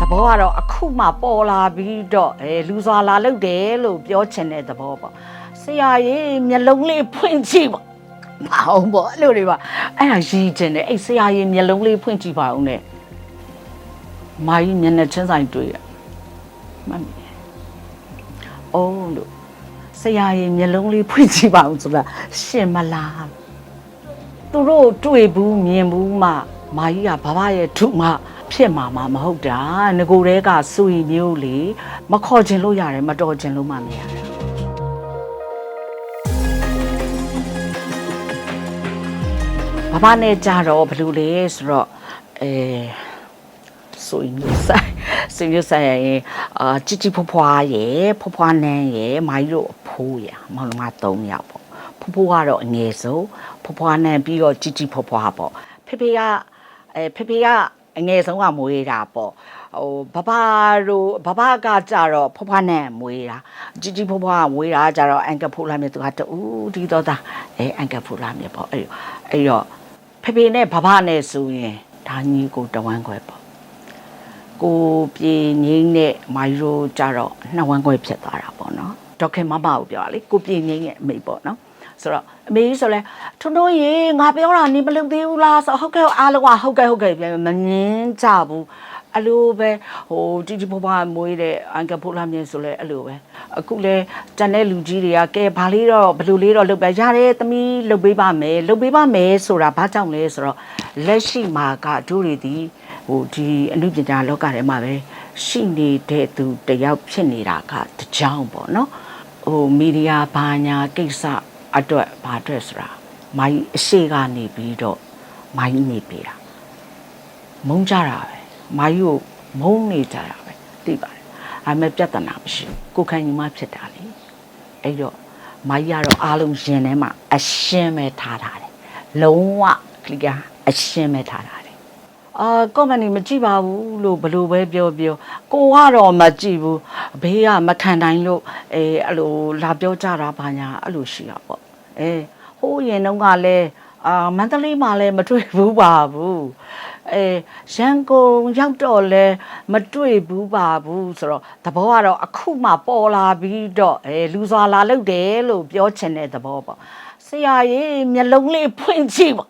သဘောကတော့အခုမှပေါ်လာပြီးတော့အဲလူစွာလာလုတ်တယ်လို့ပြောချင်တဲ့သဘောပေါ့ဆရာကြီးမျက်လုံးလေးဖွင့်ကြည့်ပါမအောင်ပေါ့အဲ့လိုတွေပါအဲ့ဒါရည်ချင်တယ်အဲ့ဆရာကြီးမျက်လုံးလေးဖွင့်ကြည့်ပါဦးနဲ့မာကြီးမျက်နှာချင်းဆိုင်တွေ့ရမှတ်မိတယ်အိုးလို့ဆရာကြီးမျက်လုံးလေးဖွင့်ကြည့်ပါဦးဆိုတာရှင်မလားသူတို့တွေ့ဘူးမြင်ဘူးမှမာကြီးကဘာဘာရဲ့ထုမှ ဖြစ်မှာမမဟုတ်တာငကိုတဲကစူရီမျိုးလေမခေါ်ခြင်းလို့ရတယ်မတော်ခြင်းလို့မှမရတယ် ဘာဘာနဲ့ကြတော့ဘယ်လိုလဲဆိုတော့အဲဆိုရင်မျိုးဆိုင်ဆိုရင်မျိုးဆိုင်ရင်အာជីជីဖွားဖွားရယ်ဖွားဖွားနန်းရယ်မိုင်းတို့အဖိုးရမောင်နှမ3ယောက်ပေါ့ဖွားဖွားကတော့အငယ်ဆုံးဖွားဖွားနန်းပြီးတော့ជីជីဖွားဖွားပေါ့ဖေဖေကအဲဖေဖေက အငယ်ဆုံးကမွေးတာပေါ့ဟိုဘဘတို့ဘဘကကြတော့ဖွားဖွားနန်းမွေးတာជីជីဖွားဖွားကမွေးတာကြတော့အန်ကဖိုးလာမြေသူကတူဒီတော့တာအဲအန်ကဖိုးလာမြေပေါ့အဲ့အဲ့တော့ဖေဖေနဲ့ဘဘနဲ့ဆိုရင်ဒါညီကိုတဝမ်းခွဲပေါ့ကိုပြေငိမ့်နဲ့မိုင်းရိုးကြတော့နှစ်ဝမ်းခွဲဖြစ်သွားတာပေါ့နော်ဒေါက်ခင်မမကိုပြောတာလေကိုပြေငိမ့်ရဲ့အမေပေါ့နော် ဆိုတော့အမေကြီးဆိုလဲထွန်းထွန်းရေငါပြောတာနေမလုပ်သေးဘူးလားဆိုဟုတ်ကဲ့အားလုံးကဟုတ်ကဲ့ဟုတ်ကဲ့ပြန်မငင်းကြဘူးအလိုပဲဟိုတီတီဖွားဖွားမွေးတဲ့အန်ကဖိုလာမြင်ဆိုလဲအဲ့လိုပဲအခုလဲတန်တဲ့လူကြီးတွေကကဲဘာလေးတော့ဘယ်လိုလေးတော့လုပ်ပြရတယ်သမီးလုပ်ပေးပါမယ်လုပ်ပေးပါမယ်ဆိုတာဘာကြောင့်လဲဆိုတော့လက်ရှိမှာကတို့တွေဒီဟိုဒီအမှုပညာလောကထဲမှာပဲရှိနေတဲ့သူတယောက်ဖြစ်နေတာကတကြောင်ပေါ့နော်ဟိုမီဒီယာဘာညာကိစ္စ အတွက်ဘာအတွက်ဆိုတာမိုင်းအရှိကနေပြီးတော့မိုင်းနေပြီတာမုန်းကြတာပဲမာယူကိုမုန်းနေကြတာပဲသိပါတယ်အမေပြဿနာမရှိဘူးကိုယ်ခံယူမှဖြစ်တာလေအဲ့တော့မာယူကတော့အားလုံးရင်ထဲမှာအရှင်းပဲထားထားတယ်လုံးဝကလီကအရှင်းပဲထားထားတယ်အာကောမန်နီမကြည့်ပါဘူးလို့ဘလို့ပဲပြောပြောကိုကတော့မကြည့်ဘူးဘေးကမခံတိုင်းလို့အဲအဲ့လိုလာပြောကြတာဘာညာအဲ့လိုရှိတာပေါ့ အဲဟိုးရင်တော့ကလည်းအာမန္တလေးမှာလည်းမတွေ့ဘူးပါဘူးအဲရန်ကုန်ရောက်တော့လဲမတွေ့ဘူးပါဘူးဆိုတော့သဘောကတော့အခုမှပေါ်လာပြီးတော့အဲလူစွာလာလုတ်တယ်လို့ပြောချင်တဲ့သဘောပေါ့ဆရာကြီးမျက်လုံးလေးဖွင့်ကြည့်ပါ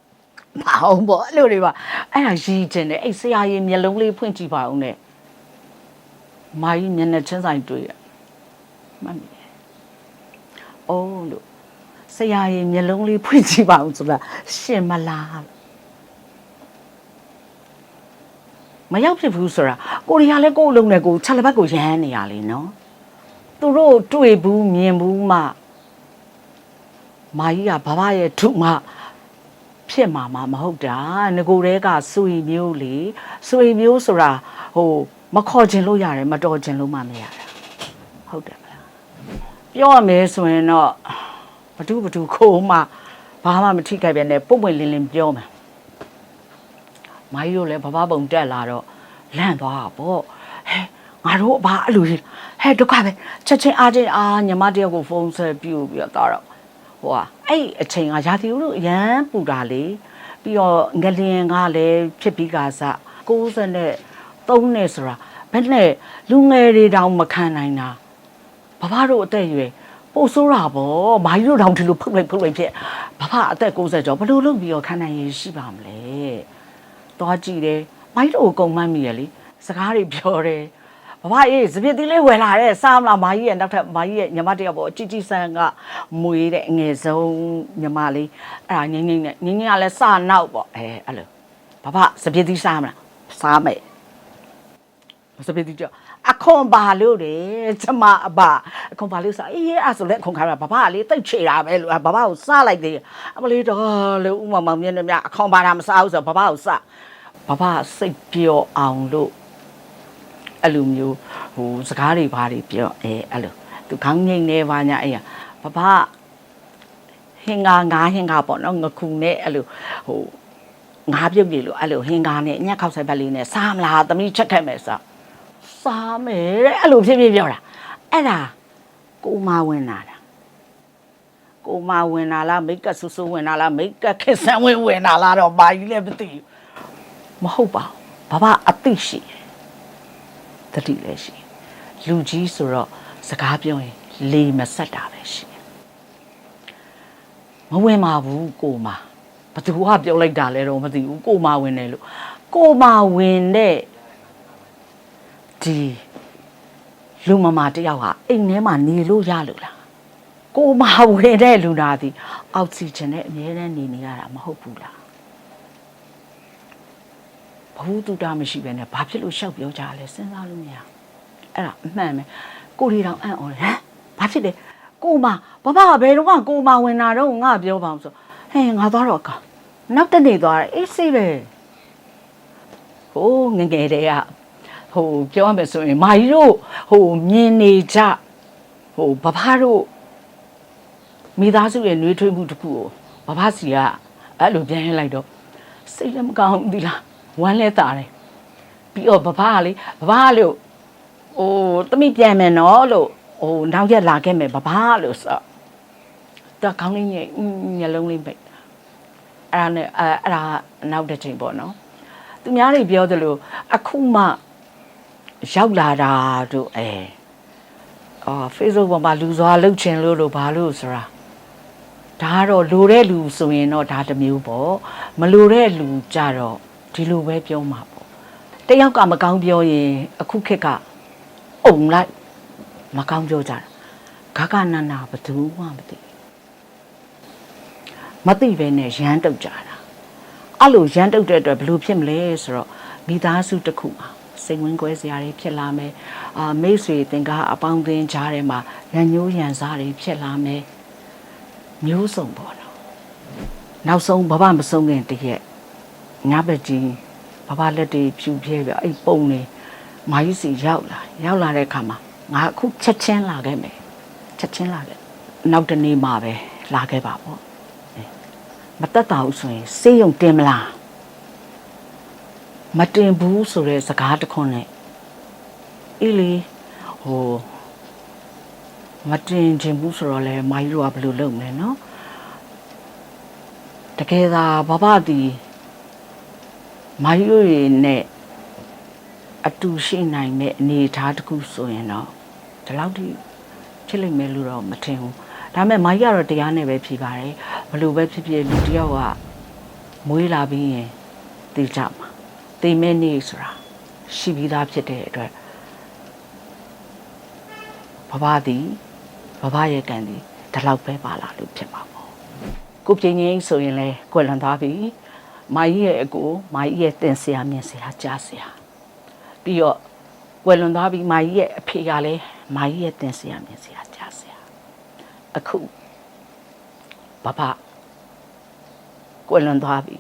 မအောင်ပေါ့အဲ့လိုတွေပါအဲ့ဒါရည်ချင်တယ်အဲ့ဆရာကြီးမျက်လုံးလေးဖွင့်ကြည့်ပါဦးနဲ့မာကြီးမျက်နှာချင်းဆိုင်တွေ့ရမှတ်မိတယ်အိုးလို့ ဆရာကြီးမျက်လုံးလေးဖွင့်ကြည့်ပါဦးဆိုတာရှင်မလားလို့မရောက်ဖြစ်ဘူးဆိုတာကိုရီးယားလည်းကိုယ့်အလုံးနဲ့ကိုယ်ချက်လက်ဘက်ကိုရမ်းနေရလေနော်သူတို့တွေ့ဘူးမြင်ဘူးမှမာကြီးကဘာဘာရဲ့ထုမှဖြစ်မှာမမဟုတ်တာငကိုတဲကစူရီမျိုးလေစူရီမျိုးဆိုတာဟိုမခေါ်ခြင်းလို့ရတယ်မတော်ခြင်းလို့မှမရတာဟုတ်တယ်မလားပြောရမယ်ဆိုရင်တော့ ဘဒုဘဒုခိုးမှဘာမှမထိခိုက်ပြန်နဲ့ပုံပွင့်လင်းလင်းပြောမှာမိုင်းတို့လည်းဘဘပုံတက်လာတော့လန့်သွားတာပေါ့ဟဲ့ငါတို့ဘာအဲ့လိုကြီးဟဲ့ဒုက္ခပဲချက်ချင်းအားချင်းအားညီမတယောက်ကိုဖုန်းဆက်ပြူပြီးတော့တော့ဟိုကအဲ့အချိန်ကရာသီဥတုအရန်ပူတာလေပြီးတော့ငလျင်ကလည်းဖြစ်ပြီးကစား60နဲ့3နဲ့ဆိုတာဘယ်နဲ့လူငယ်တွေတောင်မခံနိုင်တာဘဘတို့အသက်အရွယ် ပို့ဆိုးတာပေါ့မာကြီးတို့တောင်ဒီလိုဖုတ်လိုက်ဖုတ်လိုက်ဖြစ်ဘဘအသက်60ကျော်ဘယ်လိုလုပ်ပြီးတော့ခံနိုင်ရည်ရှိပါမလဲသွားကြည့်တယ်မိုက်တို့အကုန်မှန်းမိရလေစကားတွေပြောတယ်ဘဘအေးစပစ်သီးလေးဝယ်လာတဲ့စားမလားမာကြီးရဲ့နောက်ထပ်မာကြီးရဲ့ညီမတယောက်ပေါ့အជីជីဆန်းကမွေးတဲ့အငယ်ဆုံးညီမလေးအဲ့ဒါငင်းငင်းနဲ့ငင်းငင်းကလည်းစနောက်ပေါ့အဲအဲ့လိုဘဘစပစ်သီးစားမလားစားမယ်စပစ်သီးကြော အခွန်ပါလို့တယ်ကျမအဘအခွန်ပါလို့စားအေးအဲ့ဆိုလဲအခွန်ခါရဘဘကလေတိတ်ချေတာပဲလို့ဘဘကိုစားလိုက်သေးတယ်အမလေးတော့လေဥမမောင်မြင့်နဲ့မြအခွန်ပါတာမစားဘူးဆိုဘဘကိုစားဘဘစိတ်ပျော်အောင်လို့အဲ့လိုမျိုးဟိုစကားတွေဘာတွေပြောအဲအဲ့လိုသူခေါင်းငိမ့်နေပါညာအဲ့ရဘဘဟင်္ဂါငါးဟင်္ဂါပေါ့နော်ငခုနဲ့အဲ့လိုဟိုငါးပြုတ်ကြီးလို့အဲ့လိုဟင်္ဂါနဲ့ညက်ခောက်ဆိုင်ဘက်လေးနဲ့စားမလားသမီးချက်ခဲ့မယ်စား စားမယ်တဲ့အဲ့လိုဖြစ်ဖြစ်ပြောတာအဲ့ဒါကိုမဝင်လာတာကိုမဝင်လာလားမိတ်ကပ်ဆူဆူဝင်လာလားမိတ်ကပ်ခက်ဆန်းဝင်ဝင်လာလားတော့ဘာကြီးလည်းမသိဘူးမဟုတ်ပါဘူးဘာဘာအသိရှိတယ်တတိလည်းရှိလူကြီးဆိုတော့စကားပြောရင်လေမဆက်တာပဲရှိမဝင်ပါဘူးကိုမဘသူကပြောလိုက်တာလဲတော့မသိဘူးကိုမဝင်တယ်လို့ကိုမဝင်တဲ့ ဒီလူမမတယောက်ဟာအိမ်ထဲမှာနေလို့ရလို့လားကိုမဝင်တဲ့လူနာသည်အောက်ဆီဂျင်နဲ့အမြဲတမ်းနေနေရတာမဟုတ်ဘူးလားဘူးတူတာမရှိပဲနဲ့ဘာဖြစ်လို့ရှောက်ပြောကြလဲစဉ်းစားလို့မရအဲ့ဒါအမှန်ပဲကိုရီတောင်အံ့ဩတယ်ဟမ်ဘာဖြစ်လဲကိုမဘဘကဘယ်တော့ကကိုမဝင်တာတော့ငါပြောပါအောင်ဆိုဟဲ့ငါသွားတော့အကောင်နောက်တနေ့သွားတယ်အေးစိပဲဟိုးငယ်ငယ်တည်းက ဟိုပြောရမယ်ဆိုရင်မာကြီးတို့ဟိုမြင်နေကြဟိုဘဘတို့မိသားစုရဲ့နှွေးထွေးမှုတစ်ခုကိုဘဘစီကအဲ့လိုပြန်ရလိုက်တော့စိတ်လည်းမကောင်းဘူးဒီလားဝမ်းလဲတာတယ်ပြီးတော့ဘဘကလေဘဘကလို့ဟိုတမိပြန်မယ်နော်လို့ဟိုနောက်ရက်လာခဲ့မယ်ဘဘလို့ဆိုတော့ခေါင်းလေးညိတ်ညလုံးလေးပိတ်အဲ့ဒါနဲ့အဲ့အဲ့ဒါနောက်တစ်ချိန်ပေါ့နော်သူများတွေပြောသလိုအခုမှ ရောက်လာတာတို့အဲအော် Facebook ပေါ်မှာလူစွာလှုပ်ချင်လို့လို့ဘာလို့ဆိုတာဒါကတော့လိုတဲ့လူဆိုရင်တော့ဒါတစ်မျိုးပေါ့မလိုတဲ့လူကြတော့ဒီလိုပဲပြောမှာပေါ့တယောက်ကမကောင်းပြောရင်အခုခေတ်ကအုံလိုက်မကောင်းပြောကြတာဂဂနနာဘယ်သူမှမသိဘူးမသိပဲနဲ့ရမ်းတုတ်ကြတာအဲ့လိုရမ်းတုတ်တဲ့အတွက်ဘယ်လိုဖြစ်မလဲဆိုတော့မိသားစုတစ်ခုမှာ စိတ်ဝင်ကွဲစရာတွေဖြစ်လာမယ်အာမိတ်ဆွေတင်ကားအပေါင်းအသင်းကြားထဲမှာရန်ညိုးရန်စားတွေဖြစ်လာမယ်မျိုးစုံပေါ့နော်နောက်ဆုံးဘဘမဆုံးခင်တရက်ညဘက်ကြီးဘဘလက်တွေဖြူပြဲပြအဲ့ပုံနေမာကြီးစီရောက်လာရောက်လာတဲ့အခါမှာငါအခုချက်ချင်းလာခဲ့မယ်ချက်ချင်းလာခဲ့နောက်တနေ့မှပဲလာခဲ့ပါပေါ့အဲမတက်တာဘူးဆိုရင်စေးရုံတင်မလား မတင်ဘူးဆိုတဲ့စကားတစ်ခွန်းနဲ့အေးလေဟိုမတင်ချင်ဘူးဆိုတော့လေမာကြီးတို့ကဘယ်လိုလုပ်မလဲနော်တကယ်သာဘဘတီမာကြီးတို့ရဲ့နဲ့အတူရှိနိုင်မဲ့အနေအထားတစ်ခုဆိုရင်တော့ဒီလောက်ထိဖြစ်လိမ့်မယ်လို့တော့မထင်ဘူးဒါပေမဲ့မာကြီးကတော့တရားနဲ့ပဲဖြေပါတယ်ဘယ်လိုပဲဖြစ်ဖြစ်လူတစ်ယောက်ကမွေးလာပြီးရင်သိကြမှာ သိမဲ့နေဆိုတာရှိပြီးသားဖြစ်တဲ့အတွက်ဘဘသည်ဘဘရဲ့ကံသည်ဒီလောက်ပဲပါလာလို့ဖြစ်မှာပေါ့ကိုပြင်းငင်းဆိုရင်လဲကွယ်လွန်သွားပြီမာကြီးရဲ့အကိုမာကြီးရဲ့တင်ဆရာမြင်ဆရာကြားဆရာပြီးတော့ကွယ်လွန်သွားပြီမာကြီးရဲ့အဖေကလည်းမာကြီးရဲ့တင်ဆရာမြင်ဆရာကြားဆရာအခုဘဘကွယ်လွန်သွားပြီ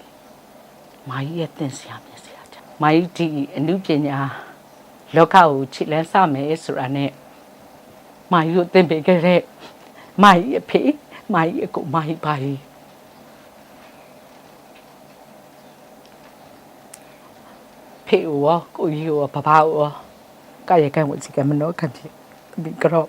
မာကြီးရဲ့တင်ဆရာမြင်ဆရာကြား မာကြီးဒီအမှုပညာလောကကိုခြေလန်းစမယ်ဆိုတာနဲ့မာကြီးကိုတင်ပေးခဲ့တဲ့မာကြီးအဖေမာကြီးအကိုမာကြီးပါကြီးဖေရောကိုကြီးရောဘဘရောကာယကံဝစီကမနောခံပြီဒီကတော့